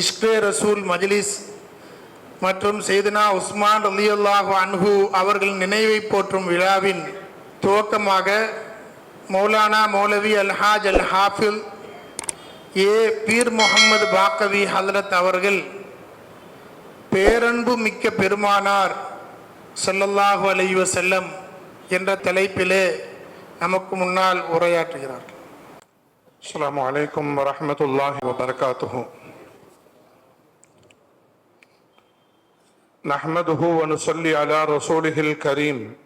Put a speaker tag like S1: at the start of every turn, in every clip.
S1: இஷ்கே ரசூல் மஜ்லிஸ் மற்றும் செய்தனா உஸ்மான் அலியுல்லாஹ் அன்ஹு அவர்களின் நினைவை போற்றும் விழாவின் துவக்கமாக மௌலானா மௌலவி அல்ஹாஜ் அல் ஹாஃபில் ஏ பீர் முகமது பாக்கவி ஹலரத் அவர்கள் பேரன்பு மிக்க பெருமானார் சொல்லல்லாஹு அலைவ செல்லம் என்ற தலைப்பிலே நமக்கு முன்னால் உரையாற்றுகிறார்.
S2: அஸ்லாம் வலைக்கம் வரமத்துல்லாஹி வபர்காத்து نحمده ونصلي على رسوله الكريم.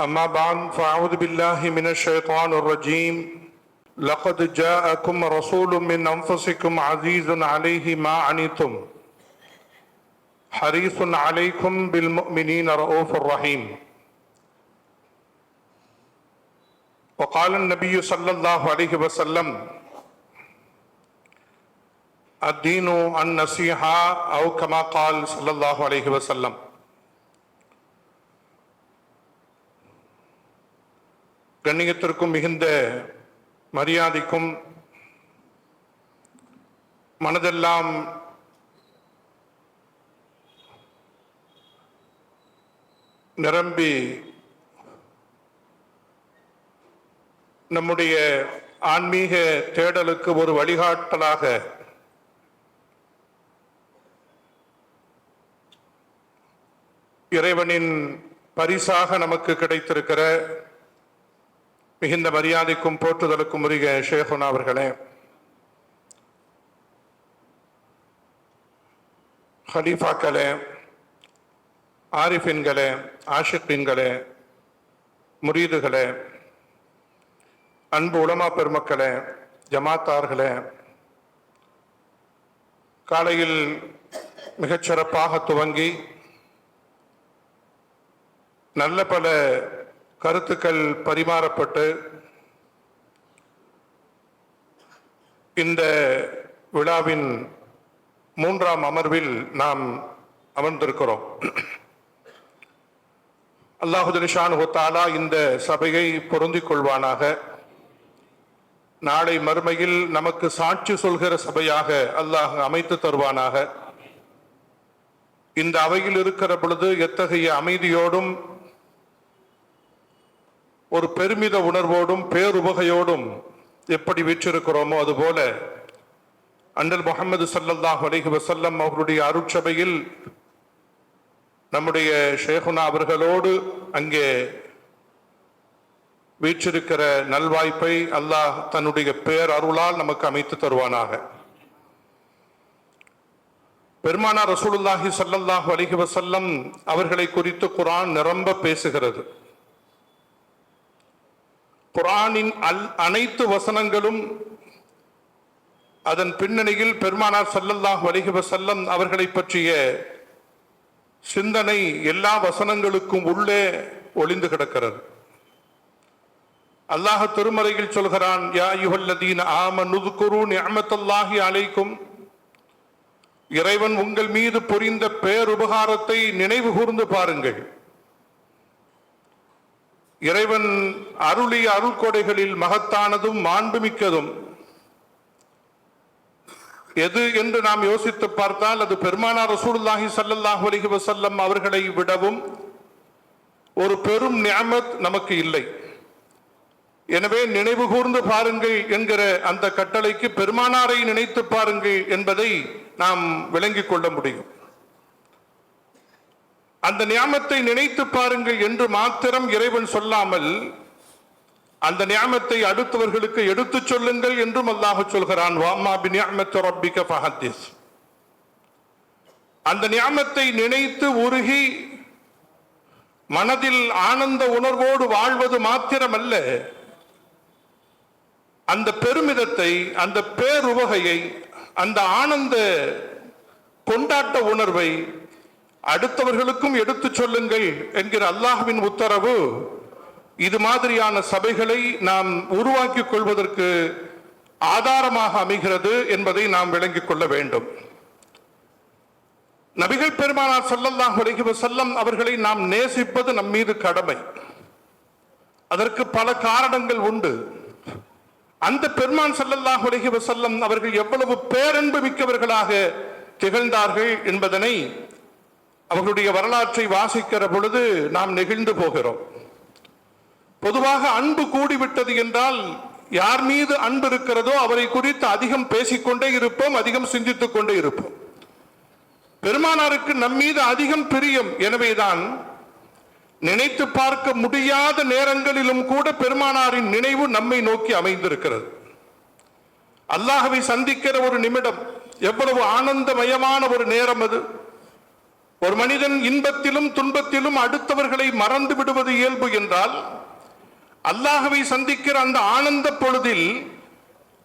S2: أما بعد فأعوذ بالله من الشيطان الرجيم. لقد جاءكم رسول من أنفسكم عزيز عليه ما عنتم. حريص عليكم بالمؤمنين رؤوف رحيم. وقال النبي صلى الله عليه وسلم الدين النصيحة أو كما قال صلى الله عليه وسلم கண்ணியத்திற்கும் மிகுந்த மரியாதைக்கும் மனதெல்லாம் நிரம்பி நம்முடைய ஆன்மீக தேடலுக்கு ஒரு வழிகாட்டலாக இறைவனின் பரிசாக நமக்கு கிடைத்திருக்கிற மிகுந்த மரியாதைக்கும் போற்றுதலுக்கும் உரிய ஷேகுனா அவர்களே ஹலீஃபாக்களே ஆரிஃபின்களே ஆஷிக்கின்களே முரீதுகளே அன்பு உலமா பெருமக்களே ஜமாத்தார்களே காலையில் மிகச்சிறப்பாக துவங்கி நல்ல பல கருத்துக்கள் பரிமாறப்பட்டு இந்த விழாவின் மூன்றாம் அமர்வில் நாம் அமர்ந்திருக்கிறோம். அல்லாஹுதலிஷான் ஹொத்தாலா இந்த சபையை பொருந்திக் கொள்வானாக. நாளை மறுமையில் நமக்கு சாட்சி சொல்கிற சபையாக அல்லாஹ் அமைத்து தருவானாக. இந்த அவையில் இருக்கிற பொழுது எத்தகைய அமைதியோடும் ஒரு பெருமித உணர்வோடும் பேருபகையோடும் எப்படி வீற்றிருக்கிறோமோ அதுபோல அண்டல் முகமது சல்லல்லாஹ் அலிஹி வசல்லம் அவருடைய அருட்சபையில் நம்முடைய ஷேகுனா அவர்களோடு அங்கே வீற்றிருக்கிற நல்வாய்ப்பை அல்லாஹ் தன்னுடைய பேர் அருளால் நமக்கு அமைத்து தருவானாக. பெருமானா ரசூலுல்லாஹி சல்லல்லாஹ் அலிஹி வசல்லம் அவர்களை குறித்து குரான் நிரம்ப பேசுகிறது. குரானின் அல் அனைத்து வசனங்களும் அதன் பின்னணியில் பெருமானார் சல்லல்லாஹ் அலைஹி வஸல்லம் அவர்களை பற்றிய சிந்தனை எல்லா வசனங்களுக்கும் உள்ளே ஒளிந்து கிடக்கிறது. அல்லாஹ் திருமறையில் சொல்கிறான் யா யுஹல்லதீன் ஆம நுதுகுரு நிஅமத்துல்லாஹி அலைக்கும். இறைவன் உங்கள் மீது புரிந்த பேருபகாரத்தை நினைவு கூர்ந்து பாருங்கள். இறைவன் அருளிய அருள்கொடைகளில் மகத்தானதும் மாண்புமிக்கதும். எது என்று நாம் யோசித்து பார்த்தால் அது பெருமானார் ரசூலுல்லாஹி சல்லல்லாஹு அலிஹி வசல்லம் அவர்களை விடவும் ஒரு பெரும் நியமத் நமக்கு இல்லை. எனவே நினைவு கூர்ந்து பாருங்கள் என்கிற அந்த கட்டளைக்கு பெருமானாரை நினைத்து பாருங்கள் என்பதை நாம் விளங்கிக் கொள்ள முடியும். அந்த நியாமத்தை நினைத்து பாருங்கள் என்று மாத்திரம் இறைவன் சொல்லாமல் அந்த நியாமத்தை அடுத்தவர்களுக்கு எடுத்துச் சொல்லுங்கள் என்றும் அல்லாஹ் சொல்கிறான் வாமா பி நியாமத்து ரப்பிக அந்த நியாமத்தை நினைத்து உருகி மனதில் ஆனந்த உணர்வோடு வாழ்வது மாத்திரமல்ல அந்த பெருமிதத்தை அந்த பேருவகையை அந்த ஆனந்த கொண்டாட்ட உணர்வை அடுத்தவர்களுக்கும் எடுத்துச் சொல்லுங்கள் என்கிற அல்லாஹுவின் உத்தரவு. இது மாதிரியான சபைகளை நாம் உருவாக்கிக் கொள்வதற்கு ஆதாரமாக அமைகிறது என்பதை நாம் விளங்கிக் கொள்ள வேண்டும். நபிகள் பெருமானார் ஸல்லல்லாஹு அலைஹி செல்லம் அவர்களை நாம் நேசிப்பது நம் மீது கடமை. அதற்கு பல காரணங்கள் உண்டு. அந்த பெருமான் செல்லல்லாஹ் அலைஹி செல்லம் அவர்கள் எவ்வளவு பேரன்பு மிக்கவர்களாக திகழ்ந்தார்கள் என்பதனை அவங்களுடைய வரலாற்றை வாசிக்கிற பொழுது நாம் நெகிழ்ந்து போகிறோம். பொதுவாக அன்பு கூடிவிட்டது என்றால் யார் மீது அன்பு இருக்கிறதோ அவரை குறித்து அதிகம் பேசிக்கொண்டே இருப்போம் அதிகம் சிந்தித்துக் கொண்டே இருப்போம். பெருமானாருக்கு நம் மீது அதிகம் பிரியம். எனவேதான் நினைத்து பார்க்க முடியாத நேரங்களிலும் கூட பெருமானாரின் நினைவு நம்மை நோக்கி அமைந்திருக்கிறது. அல்லாஹவை சந்திக்கிற ஒரு நிமிடம் எவ்வளவு ஆனந்தமயமான ஒரு நேரம் அது. ஒரு மனிதன் இன்பத்திலும் துன்பத்திலும் அடுத்தவர்களை மறந்து விடுவது இயல்பு என்றால் அல்லாஹவை சந்திக்கிற அந்த ஆனந்த பொழுதில்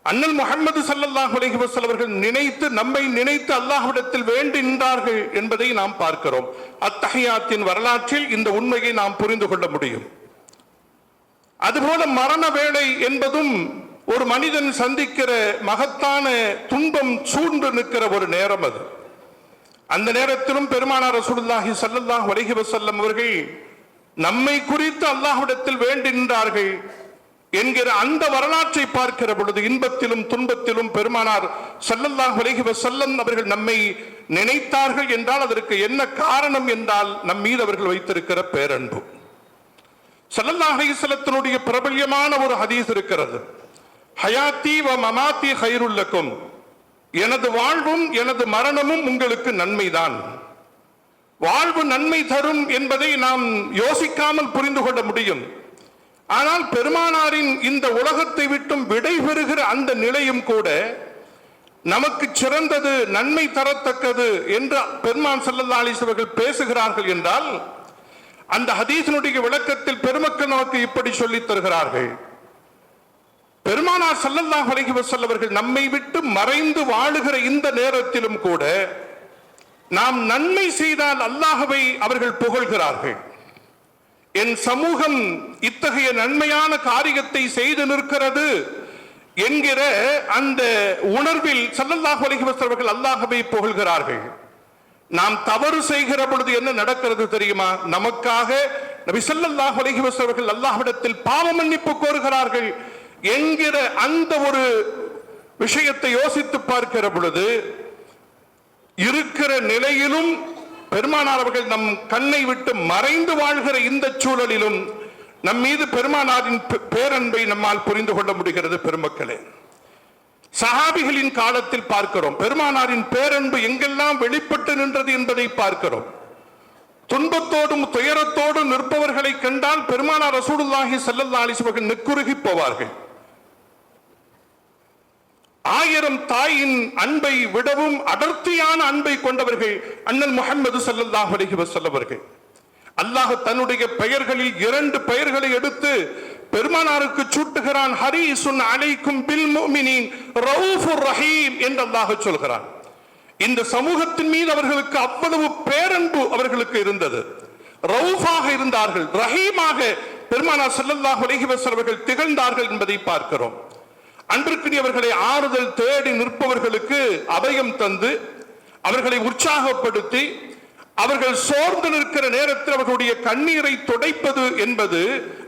S2: அண்ணல் முகமது சல்லல்லாஹு அலைஹி அவர்கள் நினைத்து நம்மை நினைத்து அல்லாஹ்விடத்தில் வேண்டு நின்றார்கள் என்பதை நாம் பார்க்கிறோம். அத்தகையாத்தின் வரலாற்றில் இந்த உண்மையை நாம் புரிந்து கொள்ள முடியும். அதுபோல மரண வேலை என்பதும் ஒரு மனிதன் சந்திக்கிற மகத்தான துன்பம் சூழ்ந்து நிற்கிற ஒரு நேரம் அது. அந்த நேரத்திலும் பெருமானார் ரசூலுல்லாஹி ஸல்லல்லாஹு அலைஹி வஸல்லம் அவர்கள் நம்மை குறித்து அல்லாஹ்விடத்தில் வேண்டி நின்றார்கள் என்கிற அந்த வரலாற்றை பார்க்கிற பொழுது இன்பத்திலும் துன்பத்திலும் பெருமானார் ஸல்லல்லாஹு அலைஹி வஸல்லம் அவர்கள் நம்மை நினைத்தார்கள் என்றால் அதற்கு என்ன காரணம் என்றால் நம் மீது அவர்கள் வைத்திருக்கிற பேரன்பு. சல்லல்லாஹ் அலைஹி வஸல்லத்தினுடைய பிரபல்யமான ஒரு ஹதீஸ் இருக்கிறது. ஹயாத்தி வ மமாத்தி ஹைருல்லக்கும் எனது வாழ்வும் எனது மரணமும் உங்களுக்கு நன்மைதான். வாழ்வு நன்மை தரும் என்பதை நாம் யோசிக்காமல் புரிந்து கொள்ள முடியும். ஆனால் பெருமானாரின் இந்த உலகத்தை விட்டும் விடைபெறுகிற அந்த நிலையும் கூட நமக்கு சிறந்தது நன்மை தரத்தக்கது என்று பெருமான் செல்லல்லா அலிசவர்கள் பேசுகிறார்கள் என்றால் அந்த ஹதீசனுடைய விளக்கத்தில் பெருமக்கள் நமக்கு இப்படி சொல்லித் தருகிறார்கள். பெருமானார் சல்லல்லாஹ் அலைஹி வஸல்லம் அவர்கள் நம்மை விட்டு மறைந்து வாழுகிற இந்த நேரத்திலும் கூட நாம் நன்மை செய்தால் அல்லாஹவை அவர்கள் புகழ்கிறார்கள். என் சமூகம் இத்தகைய நன்மையான காரியத்தை செய்து நிற்கிறது என்கிற அந்த உணர்வில் சல்லல்லாஹ் அலைஹி வஸல்லம் அவர்கள் அல்லாஹவை புகழ்கிறார்கள். நாம் தவறு செய்கிற பொழுது என்ன நடக்கிறது தெரியுமா? நமக்காக நபி ஸல்லல்லாஹு அலைஹி அவர்கள் அல்லாஹ்விடத்தில் பாவ மன்னிப்பு கோருகிறார்கள். என்கிற அந்த ஒரு விஷயத்தை யோசித்து பார்க்கிற பொழுது இருக்கிற நிலையிலும் பெருமானார் அவர்கள் நம் கண்ணை விட்டு மறைந்து வாழ்கிற இந்த சூழலிலும் நம் மீது பெருமானாரின் பேரன்பை நம்மால் புரிந்து கொள்ள முடிகிறது பெருமக்களே. சஹாபிகளின் காலத்தில் பார்க்கிறோம். பெருமானாரின் பேரன்பு எங்கெல்லாம் வெளிப்பட்டு நின்றது என்பதை பார்க்கிறோம். துன்பத்தோடும் துயரத்தோடும் நிற்பவர்களை கண்டால் பெருமானார் ரசூலுல்லாஹி ஸல்லல்லாஹு அலைஹி நெக்குருகி போவார்கள். ஆயிரம் தாயின் அன்பை விடவும் அடர்த்தியான அன்பை கொண்டவர்கள் அண்ணன் முஹம்மது ஸல்லல்லாஹு அலைஹி வஸல்லம் அல்லாஹ் தன்னுடைய பெயர்களில் இரண்டு பெயர்களை எடுத்து பெருமானாருக்கு சூட்டுகிறான் ஹரீசுன் அலைக்கும் பில் முஃமினீன் ரவுஃபுர் ரஹீம் என்று அல்லாஹ் சொல்கிறான். இந்த சமூகத்தின் மீது அவர்களுக்கு அவ்வளவு பேரன்பு அவர்களுக்கு இருந்தது. ரவுஃபாக இருந்தார்கள் ரஹீமாக பெருமானார் செல்லல்லாஹ் உலகி வஸல்லம் அவர்கள் திகழ்ந்தார்கள் என்பதை பார்க்கிறோம். அன்பிற்குரியவர்களை ஆறுதல் தேடி நிற்பவர்களுக்கு அபயம் தந்து அவர்களை உற்சாகப்படுத்தி அவர்கள் சோர்ந்து நிற்கிற நேரத்தில் அவர்களுடைய கண்ணீரை துடைப்பது என்பது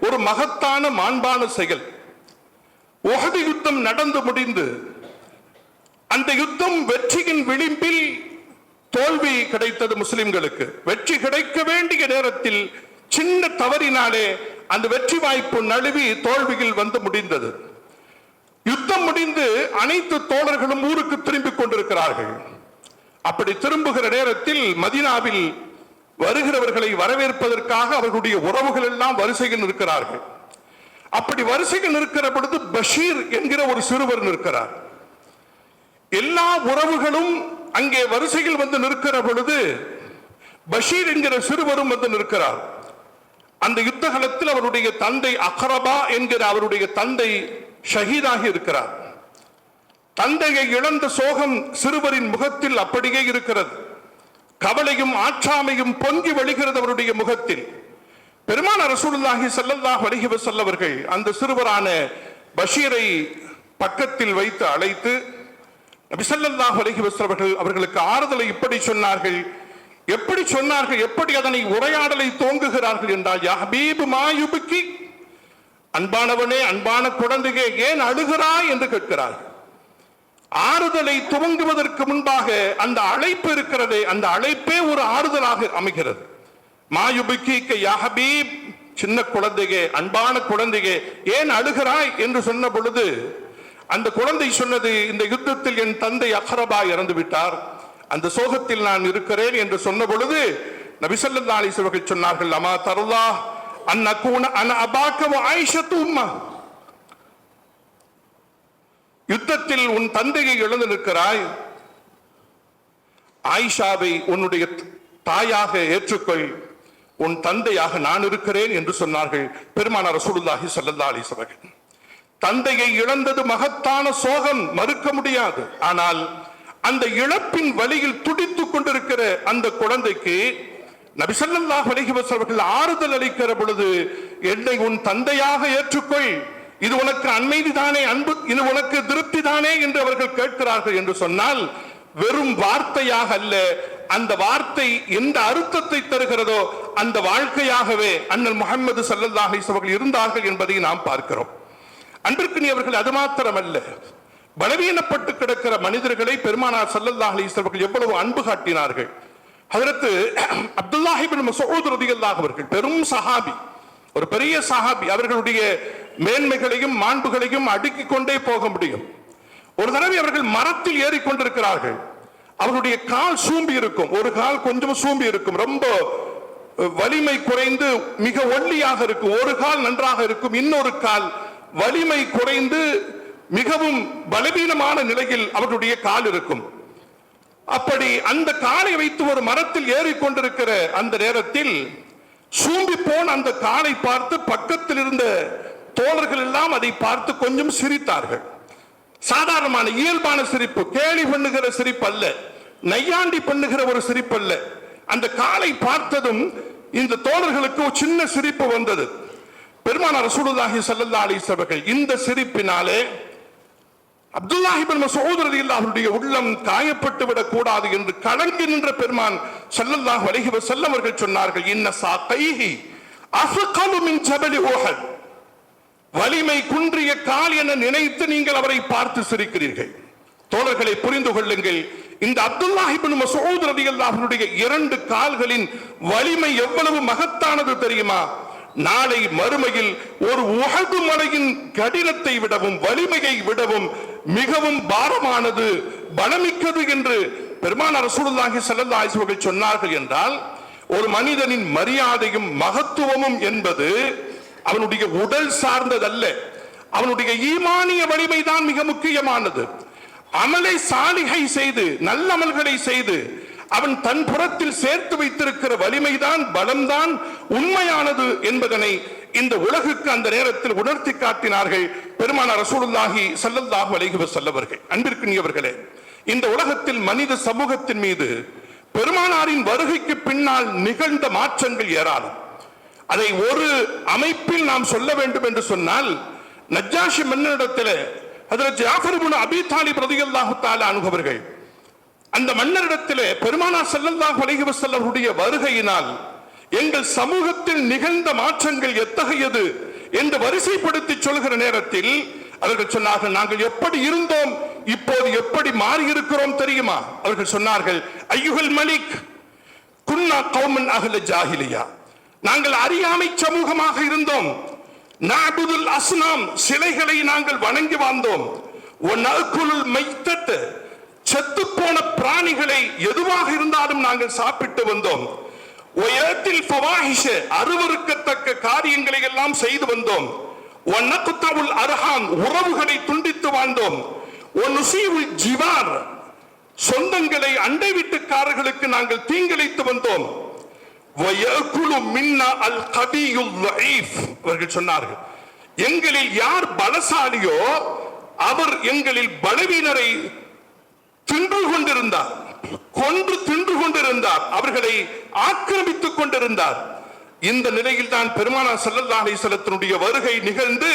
S2: ஒரு மகத்தான மாண்பான செயல். உகதி யுத்தம் நடந்து முடிந்து அந்த யுத்தம் வெற்றியின் விளிம்பில் தோல்வி கிடைத்தது முஸ்லிம்களுக்கு. வெற்றி கிடைக்க வேண்டிய நேரத்தில் சின்ன தவறினாலே அந்த வெற்றி வாய்ப்பு நழுவி தோல்வியில் வந்து முடிந்தது. யுத்தம் முடிந்து அனைத்து தோழர்களும் ஊருக்கு திரும்பிக் கொண்டிருக்கிறார்கள். அப்படி திரும்புகிற நேரத்தில் மதீனாவில் வருகிறவர்களை வரவேற்பதற்காக அவர்களுடைய உறவுகள் எல்லாம் வரிசையில் நிற்கிறார்கள். அப்படி வரிசையில் நிற்கிற பொழுது பஷீர் என்கிற ஒரு சிறுவர் நிற்கிறார். எல்லா உறவுகளும் அங்கே வரிசையில் வந்து நிற்கிற பொழுது பஷீர் என்கிற சிறுவரும் வந்து நிற்கிறார். அந்த யுத்த காலத்தில் அவருடைய தந்தை அகரபா என்கிற அவருடைய தந்தை ஷஹீதாகி இருக்கிறார். தந்தையை இழந்த சோகம் சிறுவரின் முகத்தில் அப்படியே இருக்கிறது. கவலையும் ஆற்றாமையும் பொங்கி வழிகிறது அவருடைய முகத்தில். பெருமான ரசூலுல்லாஹி செல்லல்லாஹ் அலைஹி செல்லவர்கள் அந்த சிறுவரான பஷீரை பக்கத்தில் வைத்து அழைத்து நபி ஸல்லல்லாஹு அலைஹி அவர்களுக்கு ஆறுதலை இப்படி சொன்னார்கள். எப்படி சொன்னார்கள்? எப்படி அதனை உரையாடலை தோங்குகிறார்கள் என்றால் யா ஹபீப் மாயுபுக்கி அன்பானவனே அன்பான குழந்தையே ஏன் அழுகிறாய் என்று கேட்கிறார் ஆறுதலை துவங்குவதற்கு முன்பாக அந்த அழைப்பு இருக்கிறதே அந்த அழைப்பே ஒரு ஆறுதலாக அமைகிறது. மாயுபிக்கு யாஹபீப் சின்ன குழந்தையே அன்பான குழந்தையே ஏன் அழுகிறாய்? என்று சொன்ன பொழுது அந்த குழந்தை சொன்னது இந்த யுத்தத்தில் என் தந்தை அஹரபா இறந்து விட்டார் அந்த சோகத்தில் நான் இருக்கிறேன் என்று சொன்ன பொழுது நபிசல்லா அலிஸ்வர்கள் சொன்னார்கள் அமா தருலா أن أكون أنا أباك وعائشة أمة. யுத்தத்தில் உன் தந்தையை இழந்து ஆயிஷாவை உன்னுடைய தாயாக ஏற்றுக்கொள். உன் தந்தையாக நான் இருக்கிறேன் என்று சொன்னார்கள் பெருமானார் ரசூலுல்லாஹி ஸல்லல்லாஹு அலைஹி தந்தையை இழந்தது மகத்தான சோகம் மறுக்க முடியாது. ஆனால் அந்த இழப்பின் வழியில் துடித்துக் கொண்டிருக்கிற அந்த குழந்தைக்கு நபிசல்லாஹ் அலைஹி அவர்கள் ஆறுதல் அளிக்கிற பொழுது என்னை உன் தந்தையாக ஏற்றுக்கொள். இது உனக்கு அண்மைதானே அன்பு இது உனக்கு திருப்தி தானே என்று அவர்கள் கேட்கிறார்கள் என்று சொன்னால் வெறும் வார்த்தையாக அல்ல அந்த வார்த்தை எந்த அர்த்தத்தை தருகிறதோ அந்த வாழ்க்கையாகவே அண்ணல் முகமது சல்லல்லாஹ் அவர்கள் இருந்தார்கள் என்பதை நாம் பார்க்கிறோம். அன்பிற்கினி அவர்கள் அது மாத்திரம் அல்ல பலவீனப்பட்டு கிடக்கிற மனிதர்களை பெருமானார் சல்லல்லாஹ் அலைஹி அவர்கள் எவ்வளவு அன்பு காட்டினார்கள். அதற்கு அப்துல்லாஹிபின் மசூத் ரதியல்லாஹ் அவர்கள் பெரும் சஹாபி ஒரு பெரிய சஹாபி அவர்களுடைய மேன்மைகளையும் மாண்புகளையும் அடுக்கிக் கொண்டே போக முடியும். ஒரு தடவை அவர்கள் மரத்தில் ஏறிக்கொண்டிருக்கிறார்கள். அவருடைய கால் சூம்பி இருக்கும் ஒரு கால் கொஞ்சம் சூம்பி இருக்கும் ரொம்ப வலிமை குறைந்து மிக ஒல்லியாக இருக்கும் ஒரு கால் நன்றாக இருக்கும் இன்னொரு கால் வலிமை குறைந்து மிகவும் பலவீனமான நிலையில் அவருடைய கால் இருக்கும். அப்படி அந்த காலை வைத்து ஒரு மரத்தில் ஏறிக்கொண்டிருக்கிற அந்த நேரத்தில் சூம்பி போன அந்த காலை பார்த்து பக்கத்தில் இருந்த தோழர்கள் எல்லாம் அதை பார்த்து கொஞ்சம் சிரித்தார்கள். சாதாரணமான இயல்பான சிரிப்பு கேலி பண்ணுகிற சிரிப்பு அல்ல நையாண்டி பண்ணுகிற ஒரு சிரிப்பு அல்ல. அந்த காலை பார்த்ததும் இந்த தோழர்களுக்கு ஒரு சின்ன சிரிப்பு வந்தது. பெருமானார் ரசூலுல்லாஹி ஸல்லல்லாஹு அலைஹி அவர்கள் இந்த சிரிப்பினாலே அப்துல்லாஹிபின் மசூத் ரலியல்லாஹு உள்ளம் காயப்பட்டு விடக் கூடாது என்று கலங்கி நின்ற பெருமான் செல்லல்லாஹ் அலைஹி செல்லவர்கள் அவர்கள் சொன்னார்கள் இன்ன சாகைஹி அஃகலு மின் ஜபலி உஹத் வலிமை குன்றிய கால் என நினைத்து நீங்கள் அவரை பார்த்து சிரிக்கிறீர்கள். தோழர்களை புரிந்து கொள்ளுங்கள் இந்த அப்துல்லாஹிபின் மசூத் ரலியல்லாஹு இரண்டு கால்களின் வலிமை எவ்வளவு மகத்தானது தெரியுமா? நாளை மறுமையில் ஒரு உகது மலையின் கடினத்தை விடவும் வலிமையை விடவும் மிகவும் பாரமானது பலமிக்கது என்று பெருமான அரசுலாகி ஸல்லல்லாஹு அலைஹி சொன்னார்கள் என்றால் ஒரு மனிதனின் மரியாதையும் மகத்துவமும் என்பது அவனுடைய உடல் சார்ந்ததல்ல. அவனுடைய ஈமானிய வலிமை தான் மிக முக்கியமானது. அமலை சாலிகை செய்து நல்லமல்களை செய்து அவன் தன் புறத்தில் சேர்த்து வைத்திருக்கிற வலிமைதான் பலம்தான் உண்மையானது என்பதனை இந்த உலகுக்கு அந்த நேரத்தில் உணர்த்தி காட்டினார்கள் பெருமான ரசூலுல்லாஹி சல்லல்லாஹு அலைஹி வஸல்லவர்கள் அன்பிற்குரியவர்களே இந்த உலகத்தில் மனித சமூகத்தின் மீது பெருமானாரின் வருகைக்கு பின்னால் நிகழ்ந்த மாற்றங்கள் ஏராளம். அதை ஒரு அமைப்பில் நாம் சொல்ல வேண்டும் என்று சொன்னால் நஜ்ஜாஷி மன்னனிடத்தில் அதில் ஜாஃபர் இப்னு அபி தாலிப் ரலியல்லாஹு தஆலா அனுபவர்கள் அந்த மன்னரிடத்திலே பெருமானா செல்லல்லாஹ் அலைஹி செல்லவருடைய வருகையினால் எங்கள் சமூகத்தில் நிகழ்ந்த மாற்றங்கள் எத்தகையது என்று வரிசைப்படுத்தி சொல்கிற நேரத்தில் அவர்கள் சொன்னார்கள் நாங்கள் எப்படி இருந்தோம்? இப்போது எப்படி மாறி இருக்கிறோம் தெரியுமா? அவர்கள் சொன்னார்கள் ஐயுகல் மலிக் குன்னா கௌமன் அகல ஜாஹிலியா. நாங்கள் அறியாமை சமூகமாக இருந்தோம். நாபுதுல் அஸ்னாம் சிலைகளை நாங்கள் வணங்கி வாழ்ந்தோம் ஒன்னகுலுல் மைத்தத் செத்துப்போன பிராணிகளை எதுவாக இருந்தாலும் நாங்கள் சாப்பிட்டு வந்தோம். ஒயத்தில் ஃபவாஹிஷ அருவருக்கத்தக்க காரியங்களை எல்லாம் செய்து வந்தோம். ஒன்னகுத்தவுல் அர்ஹாம் உறவுகளை துண்டித்து வாழ்ந்தோம். ஒன்னுசீவுல் ஜிவார் சொந்தங்களை அண்டை வீட்டுக்காரர்களுக்கு நாங்கள் தீங்கிழைத்து வந்தோம். அல் அவர்கள் சொன்னார்கள். எங்களில் யார் பலசாலியோ அவர் எங்களில் பலவீனரை தின்று கொண்டிருந்தார். கொன்று தின்று கொண்டிருந்தார். அவர்களை ஆக்கிரமித்துக் கொண்டிருந்தார். இந்த நிலையில் தான் பெருமானா ஸல்லல்லாஹு வருகை நிகழ்ந்து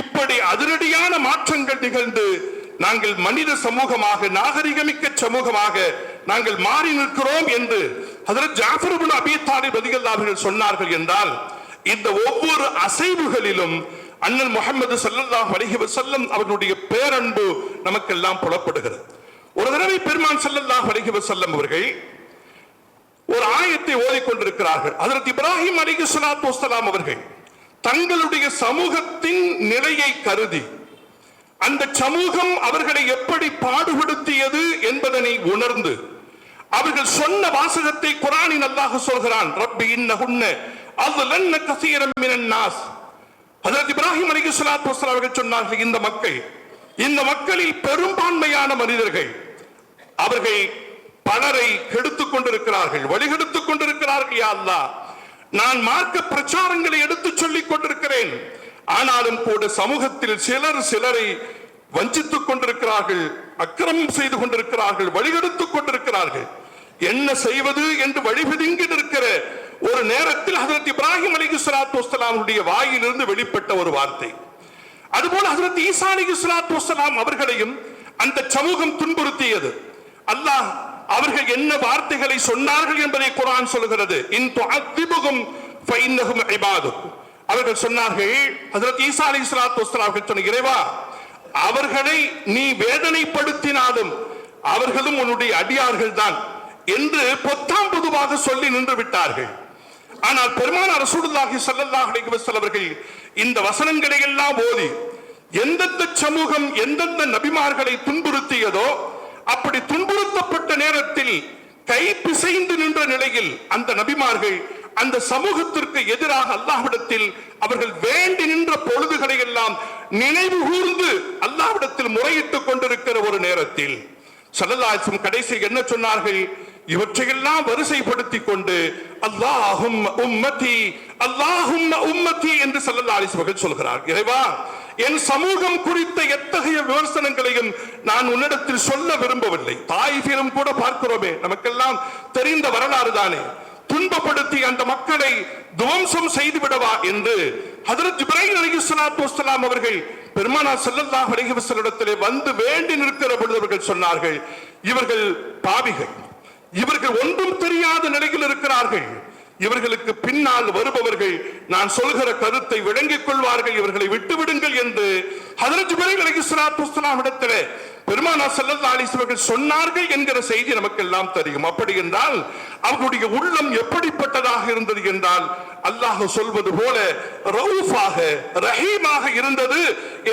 S2: இப்படி அதிரடியான மாற்றங்கள் நிகழ்ந்து நாங்கள் மனித சமூகமாக நாகரிகமிக்க சமூகமாக நாங்கள் மாறி நிற்கிறோம் என்று அதில் ஜாஃபர் இப்னு அபீ தாலிப் சொன்னார்கள் என்றால் இந்த ஒவ்வொரு அசைவுகளிலும் அண்ணன் முகமது சல்லல்லாஹ் அலைஹி வசல்லம் அவர்களுடைய பேரன்பு நமக்கெல்லாம் புலப்படுகிறது. ஒரு தடவை பெருமான் செல்லல்லாஹ் அலைஹி செல்லும் அவர்கள் ஒரு ஆயத்தை ஓதிக்கொண்டிருக்கிறார்கள். அதற்கு இப்ராஹிம் அலிகு சலாத்து வலாம் அவர்கள் தங்களுடைய சமூகத்தின் நிலையை கருதி அந்த சமூகம் அவர்களை எப்படி பாடுபடுத்தியது என்பதனை உணர்ந்து அவர்கள் சொன்ன வாசகத்தை குரானின் அல்லாஹ் சொல்கிறான் ரப்பி இன்னஹுன்ன அவ்வளன்ன கசீரம் மினன் நாஸ். அதற்கு இப்ராஹிம் அலைஹி ஸலாத்து அவர்கள் சொன்னார்கள் இந்த மக்கள் இந்த மக்களில் பெரும்பான்மையான மனிதர்கள் அவர்கள் பலரை கெடுத்துக் கொண்டிருக்கிறார்கள் வழிகெடுத்துக் கொண்டிருக்கிறார்கள் யா நான் மார்க்க பிரச்சாரங்களை எடுத்துச் சொல்லிக் கொண்டிருக்கிறேன். ஆனாலும் கூட சமூகத்தில் சிலர் சிலரை வஞ்சித்துக் கொண்டிருக்கிறார்கள் அக்கிரமம் செய்து கொண்டிருக்கிறார்கள் வழிகெடுத்துக் கொண்டிருக்கிறார்கள். என்ன செய்வது என்று வழிபிதுங்கி இருக்கிற ஒரு நேரத்தில் ஹசரத் இப்ராஹிம் அலைஹி ஸலாத்து வஸ்ஸலாமுடைய வாயிலிருந்து வெளிப்பட்ட ஒரு வார்த்தை. அதுபோல ஹசரத் ஈசா அலைஹி ஸலாத்து அவர்களையும் அந்த சமூகம் துன்புறுத்தியது. அல்லாஹ் அவர்கள் என்ன வார்த்தைகளை சொன்னார்கள் என்பதை குரான் சொல்கிறது இன் ஃபைன்னஹும் இபாதுக். அவர்கள் சொன்னார்கள் ஹஜரத் ஈசா அலி இஸ்லாத்து அவர்கள் சொன்ன இறைவா அவர்களை நீ வேதனைப்படுத்தினாலும் அவர்களும் உன்னுடைய அடியார்கள் தான் என்று பொத்தாம் பொதுவாக சொல்லி நின்று விட்டார்கள். ஆனால் பெருமானார் ரசூலுல்லாஹி ஸல்லல்லாஹு அலைஹி வஸல்லம் அவர்கள் இந்த வசனங்களை எல்லாம் ஓதி எந்தெந்த சமூகம் எந்தெந்த நபிமார்களை துன்புறுத்தியதோ அப்படி துன்புறுத்தப்பட்ட நேரத்தில் கை பிசைந்து நின்ற நிலையில் அந்த நபிமார்கள் அந்த சமூகத்திற்கு எதிராக அல்லாஹ்விடத்தில் அவர்கள் வேண்டி நின்ற பொழுதுகளை எல்லாம் நினைவு கூர்ந்து அல்லாஹ்விடத்தில் முறையிட்டுக் கொண்டிருக்கிற ஒரு நேரத்தில் சல்லல்லாஹும் கடைசி என்ன சொன்னார்கள்? இவற்றையெல்லாம் வரிசைப்படுத்திக் கொண்டு அல்லாஹும் உம்மதி அல்லாஹும் உம்மதி என்று சல்லல்லா அலைஹி வஸல்லம் சொல்கிறார். இறைவா என் சமூகம் குறித்த எத்தகைய விமர்சனங்களையும் நான் உன்னிடத்தில் சொல்ல விரும்பவில்லை. தாய்ஃபிலும் கூட பார்க்கிறோமே நமக்கெல்லாம் தெரிந்த வரலாறு தானே. துன்பப்படுத்தி அந்த மக்களை துவம்சம் செய்து விடவா என்று ஹதரத் இப்ராஹிம் அலைஹிஸ்ஸலாத்து வஸ்ஸலாம் அவர்கள் பெருமானா ஸல்லல்லாஹு அலிஹிவசலிடத்திலே வந்து வேண்டி நிற்கிற பொழுது அவர்கள் சொன்னார்கள் இவர்கள் பாவிகள். இவர்கள் ஒன்றும் தெரியாத நிலையில் இருக்கிறார்கள். இவர்களுக்கு பின்னால் வருபவர்கள் நான் சொல்கிற கருத்தை விளங்கிக் கொள்வார்கள் இவர்களை விட்டுவிடுங்கள் என்று ஹதரத் இப்ராஹிம் இடத்திலே பெருமானா ஸல்லல்லாஹு அலைஹி சொன்னார்கள் என்கிற செய்தி நமக்கு எல்லாம் தெரியும். அப்படி என்றால் அவர்களுடைய உள்ளம் எப்படிப்பட்டதாக இருந்தது என்றால் அல்லாஹ் சொல்வது போல ரவுஃபாக ரஹீமாக இருந்தது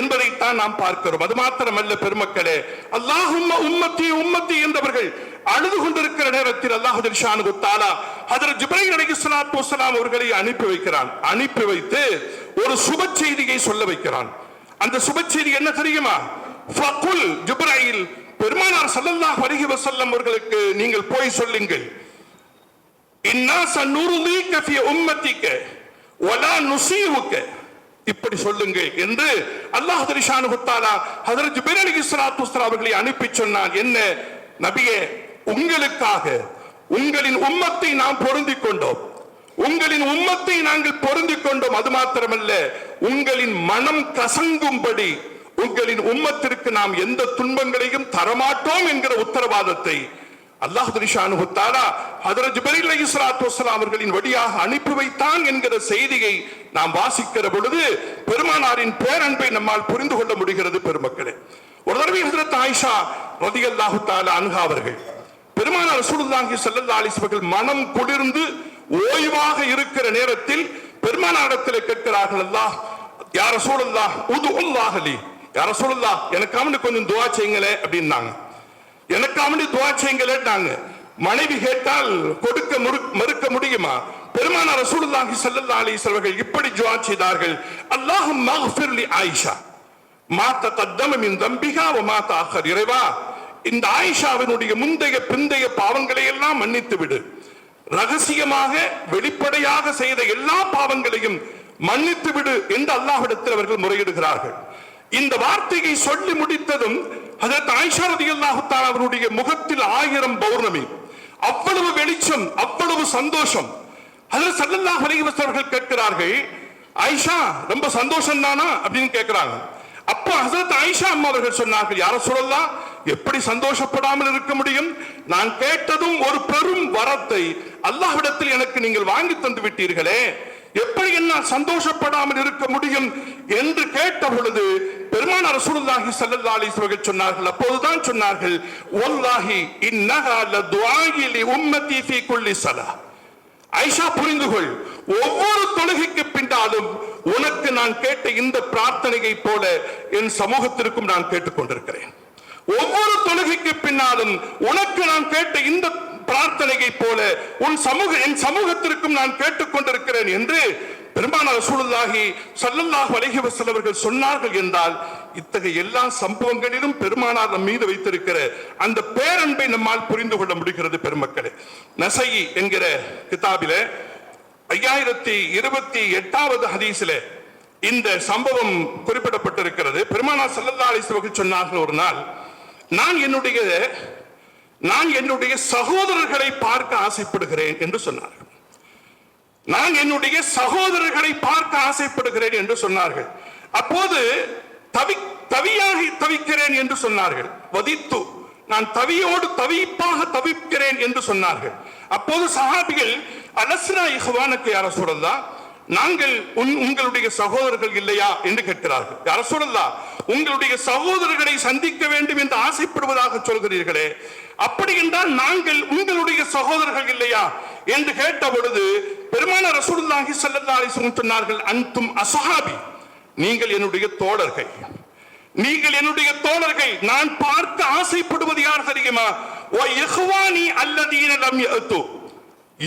S2: என்பதைத்தான் நாம் பார்க்கிறோம். அது மாத்திரமல்ல பெருமக்களே அல்லாஹும்ம உம்மத்தி உம்மத்தி என்றவர்கள் அழுது கொண்டிருக்கிற நேரத்தில் அல்லாஹ் ஷானு தாலா ஹதரத் ஜிப்ரைல் அலைஹிஸ்ஸலாத்து வஸ்ஸலாம் அவர்களை அனுப்பி வைக்கிறான். அனுப்பி வைத்து ஒரு சுப செய்தியை சொல்ல வைக்கிறான். அந்த சுப செய்தி என்ன தெரியுமா? ஃபகுல் ஜிப்ரைல் பெருமானார் ஸல்லல்லாஹு அலைஹி வஸல்லம் அவர்களுக்கு நீங்கள் போய் சொல்லுங்கள். இன்னா சன்னுருதீக ஃபி உம்மத்திக வலா நுசீவுக இப்படி சொல்லுங்கள் என்று அல்லாஹ் ஷானு தஆலா ஹதரத் ஜிப்ரைல் அலைஹிஸ்ஸலாத்து வஸ்ஸலாம் அவர்களை அனுப்பி சொன்னான். என்ன? நபியே உங்களுக்காக உங்களின் உம்மத்தை நாம் பொருந்திக் கொண்டோம். உங்களின் உம்மத்தை நாங்கள் பொருந்திக் கொண்டோம். அது மாத்திரமல்ல உங்களின் மனம் கசங்கும்படி உங்களின் உம்மத்திற்கு நாம் எந்த துன்பங்களையும் தரமாட்டோம் என்கிற உத்தரவாதத்தை அல்லாஹ் அவர்களின் வழியாக அனுப்பி வைத்தான் என்கிற செய்தியை நாம் வாசிக்கிற பொழுது பெருமானாரின் பேரன்பை நம்மால் புரிந்து கொள்ள முடிகிறது பெருமக்களே. ஒரு தடவை ஹஜரத் ஆயிஷா ரலியல்லாஹு தாலா அன்ஹா அவர்கள் பெருமானார் ரசூலுல்லாஹி ஸல்லல்லாஹு அலைஹி மனம் குளிர்ந்து ஓய்வாக இருக்கிற நேரத்தில் பெருமானாரிடத்தில் கேட்கிறார்கள் அல்லாஹ் யா ரசூலுல்லாஹ் உதுல்லாஹ் லி. யா ரசூலுல்லாஹ் எனக்காக கொஞ்சம் துவா செய்யுங்களே அப்படின்னாங்க. எனக்காக துவா செய்யுங்களேன்னாங்க. மனைவி கேட்டால் கொடுக்க மறுக்க முடியுமா? பெருமானார் ரசூலுல்லாஹி ஸல்லல்லாஹு அலைஹி வஸல்லம் இப்படி துஆ செய்தார்கள் அல்லாஹும் மக்ஃபிர் லி ஆயிஷா மா தகத்தம மின் தம்பிஹா வ மா தஅخر இறைவா. இந்த ஆயிஷாவினுடைய முந்தைய பிந்தைய பாவங்களை எல்லாம் மன்னித்து விடு ரகசியமாக வெளிப்படையாக செய்த எல்லா பாவங்களையும் மன்னித்து விடு என்று அல்லாஹிடத்தில் அவர்கள் முறையிடுகிறார்கள். இந்த வார்த்தையை சொல்லி முடித்ததும் அதற்கு ஆயிஷா ரதி அல்லாஹுத்தான் அவருடைய முகத்தில் ஆயிரம் பௌர்ணமி. அவ்வளவு வெளிச்சம் அவ்வளவு சந்தோஷம். அதில் சல்லல்லாஹ் அலைஹி அவர்கள் கேட்கிறார்கள் ஆயிஷா ரொம்ப சந்தோஷம் தானா? அப்படின்னு கேட்கிறாங்க அப்போ ஹசரத் ஆயிஷா அம்மா அவர்கள் சொன்னார்கள் யார சொல்லலாம் எப்படி சந்தோஷப்படாமல் இருக்க முடியும்? நான் கேட்டதும் ஒரு பெரும் வரத்தை அல்லாஹ்விடத்தில் எனக்கு நீங்கள் வாங்கி தந்து விட்டீர்களே. எப்படி என்னால் சந்தோஷப்படாமல் இருக்க முடியும் என்று கேட்ட பொழுது பெருமான ரசூலுல்லாஹி ஸல்லல்லாஹு அலைஹி வஸல்லம் சொன்னார்கள். அப்போதுதான் சொன்னார்கள் வல்லாஹி இன்னஹா லதுஆஇ லி உம்மதி ஃபீ குல்லி ஸலா ஐஷா புரிந்து கொள் ஒவ்வொரு தொழுகைக்கு பின்னாலும் உனக்கு நான் கேட்ட இந்த பிரார்த்தனையை போல என் சமூகத்திற்கும் நான் கேட்டுக்கொண்டிருக்கிறேன் ஒவ்வொரு தொழுகைக்கு பின்னாலும் உனக்கு நான் கேட்ட இந்த பிரார்த்தனையை போல உன் சமூக என் சமூகத்திற்கும் நான் கேட்டுக்கொண்டிருக்கிறேன் என்று பெருமானார் சூழலாகி ஸல்லல்லாஹு அலைஹி வஸல்லம் அவர்கள் சொன்னார்கள் என்றால் இத்தகைய எல்லா சம்பவங்களிலும் பெருமானார் நம் மீது வைத்திருக்கிற அந்த பேரன்பை நம்மால் புரிந்து கொள்ள முடிகிறது பெருமக்களே. நசை என்கிற கிதாபிலே ஐயாயிரத்தி இருபத்தி எட்டாவது ஹதீஸ்ல இந்த சம்பவம் குறிப்பிடப்பட்டிருக்கிறது. பெருமானார் சல்லல்லா அலைஹி சொன்னார்கள் ஒரு நாள் நான் என்னுடைய நான் என்னுடைய சகோதரர்களை பார்க்க ஆசைப்படுகிறேன் என்று சொன்னார்கள். நான் என்னுடைய சகோதரர்களை பார்க்க ஆசைப்படுகிறேன் என்று சொன்னார்கள். அப்போது தவி தவியாக தவிக்கிறேன் என்று சொன்னார்கள். வதித்து நான் தவியோடு தவிப்பாக தவிக்கிறேன் என்று சொன்னார்கள். அப்போது சஹாபிகள் அலஸ்ரா இஹ்வானுக்கு யார சொல்லலாம் நாங்கள் உன்- உங்களுடைய சகோதரர்கள் இல்லையா? என்று கேட்கிறார்கள். யார சொல்லலாம் உங்களுடைய சகோதரர்களை சந்திக்க வேண்டும் என்று ஆசைப்படுவதாக சொல்கிறீர்களே. அப்படி என்றால் நாங்கள் உங்களுடைய சகோதரர்கள் இல்லையா? என்று கேட்ட பொழுது பெருமான ரசூலுல்லாஹி ஸல்லல்லாஹு சொன்னார்கள் அன்தும் அஸ்ஹாபி நீங்கள் என்னுடைய தோழர்கள். நீங்கள் என்னுடைய தோழர்கள். நான் பார்க்க ஆசைப்படுவது யார் தெரியுமா? ஓ இஹ்வானி அல்லதீன லம் யஅத்து.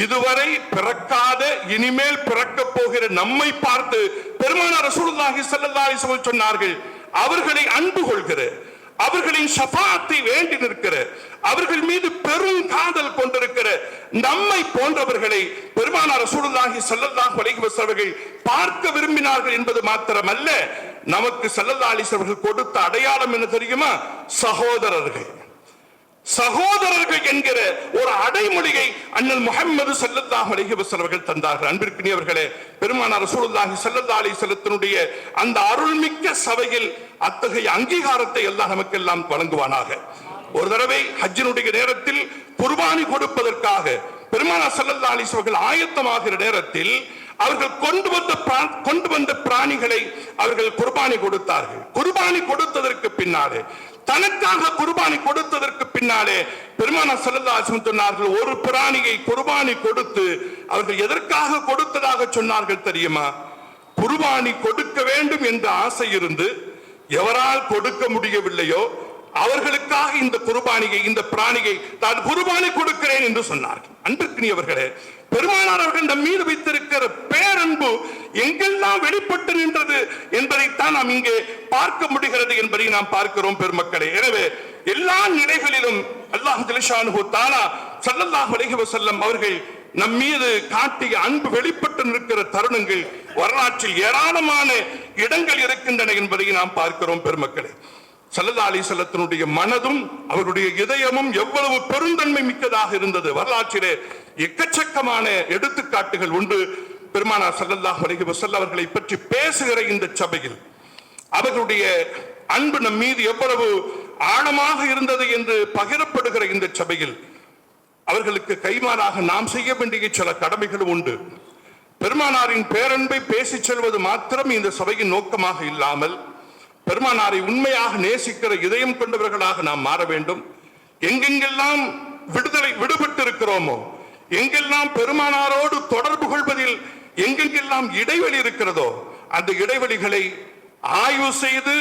S2: இதுவரை பிறக்காத இனிமேல் பிறக்க போகிற நம்மை பார்த்து பெருமான ரசூலுல்லாஹி ஸல்லல்லாஹு அலைஹி சொன்னார்கள் அவர்களை அன்பு கொள்கிற அவர்களின் சபாத்தை வேண்டி நிற்கிற அவர்கள் மீது பெரும் காதல் கொண்டிருக்கிற நம்மை போன்றவர்களை பெருமானார் சூழலாகி ஸல்லல்லாஹு அலைஹி பார்க்க விரும்பினார்கள் என்பது மாத்திரமல்ல நமக்கு ஸல்லல்லாஹு கொடுத்த அடையாளம் என்ன தெரியுமா? சகோதரர்கள். சகோதரர்கள் என்கிற ஒரு அடைமொழியை அண்ணன் முகமது ஸல்லல்லாஹு அலைஹி அவர்கள் தந்தார்கள். அன்பிற்கினியவர்களே பெருமானார் சூழலாகி ஸல்லல்லாஹு அலி செல்லத்தினுடைய அந்த அருள்மிக்க சபையில் அத்தகைய அங்கீகாரத்தை எல்லாம் நமக்கெல்லாம் வழங்குவானாக. ஒரு தடவை ஹஜ்ஜினுடைய நேரத்தில் குர்பானி கொடுப்பதற்காக பெருமானார் ஸல்லல்லாஹு அலைஹி வஸல்லம் அவர்கள் ஆயத்தமாகிற நேரத்தில் அவர்கள் கொண்டு வந்த கொண்டு வந்த பிராணிகளை அவர்கள் குர்பானி கொடுத்தார்கள். குர்பானி கொடுத்ததற்கு பின்னாலே தனக்காக குர்பானி கொடுத்ததற்கு பின்னாலே பெருமான செல்லதாசம் சொன்னார்கள் ஒரு பிராணியை குர்பானி கொடுத்து அவர்கள் எதற்காக கொடுத்ததாக சொன்னார்கள் தெரியுமா? குர்பானி கொடுக்க வேண்டும் என்ற ஆசை இருந்து எவரால் கொடுக்க முடியவில்லையோ அவர்களுக்காக இந்த குர்பானியை இந்த பிராணியை தான் குருபானி கொடுக்கிறேன் என்று சொன்னார்கள் அன்பிற்கினியவர்களே பெருமானார் அவர்கள் நம் மீது வைத்திருக்கிற பேரன்பு எங்கெல்லாம் வெளிப்பட்டு நின்றது என்பதைத்தான் நாம் இங்கே பார்க்க முடிகிறது என்பதை நாம் பார்க்கிறோம் பெருமக்களே. எனவே எல்லா நிலைகளிலும் அல்லாஹ் திலிஷானு தானா சல்லல்லாஹ் அலைஹி வசல்லம் அவர்கள் நம் மீது காட்டிய அன்பு வெளிப்பட்டு நிற்கிற தருணங்கள் வரலாற்றில் ஏராளமான இடங்கள் இருக்கின்றன என்பதை நாம் பார்க்கிறோம் பெருமக்களே. சல்லல்லா அலிசல்லத்தினுடைய மனதும் அவருடைய இதயமும் எவ்வளவு பெருந்தன்மை மிக்கதாக இருந்தது. வரலாற்றிலே எக்கச்சக்கமான எடுத்துக்காட்டுகள் உண்டு. பெருமானார் ஸல்லல்லாஹு அலைஹி வஸல்லம் அவர்களை பற்றி பேசுகிற இந்த சபையில் அவர்களுடைய அன்பு நம் மீது எவ்வளவு ஆழமாக இருந்தது என்று பகிரப்படுகிற இந்த சபையில் அவர்களுக்கு கைமாறாக நாம் செய்ய வேண்டிய சில கடமைகளும் உண்டு. பெருமானாரின் பேரன்பை பேசிச் செல்வது மாத்திரம் இந்த சபையின் நோக்கமாக இல்லாமல் பெருமானாரை உண்மையாக நேசிக்கிற இதயம் கொண்டவர்களாக நாம் மாற வேண்டும். எங்கெங்கெல்லாம் விடுதலை விடுபட்டு இருக்கிறோமோ எங்கெல்லாம் பெருமானாரோடு தொடர்பு கொள்வதில் எங்கெங்கெல்லாம் இடைவெளி இருக்கிறதோ அந்த இடைவெளிகளை ஆய்வு செய்து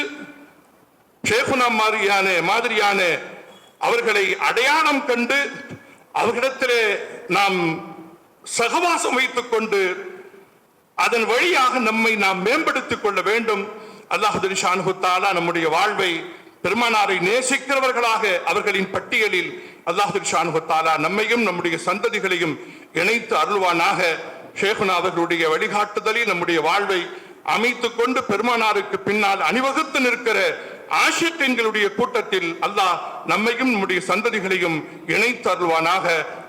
S2: ஷேகுனா மாதிரியான மாதிரியான அவர்களை அடையாளம் கண்டு அவர்களிடத்திலே நாம் சகவாசம் வைத்துக் கொண்டு அதன் வழியாக நம்மை நாம் மேம்படுத்திக் கொள்ள வேண்டும். அல்லாஹு தாலா நம்முடைய வாழ்வை பெருமானாரை நேசிக்கிறவர்களாக அவர்களின் பட்டியலில் அல்லாஹு ஷானு தாலா நம்மையும் நம்முடைய சந்ததிகளையும் இணைத்து அருள்வானாக. ஷேகுனா அவர்களுடைய வழிகாட்டுதலில் நம்முடைய வாழ்வை அமைத்துக் கொண்டு பெருமானாருக்கு பின்னால் அணிவகுத்து நிற்கிற ஆஷியத்தின்களுடைய கூட்டத்தில் அல்லாஹ் நம்மையும் நம்முடைய சந்ததிகளையும் இணைத்து அருள்வானாக.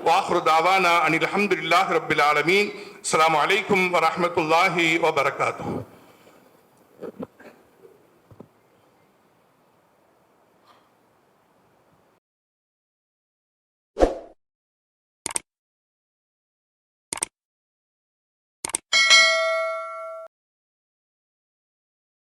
S2: வாஹ்ரு தாவானா அனில் அஹமதுல்லாஹி ரபில் ஆலமீன். அஸ்ஸலாமு அலைக்கும் வரஹ்மத்துல்லாஹி வபரகாத்துஹு.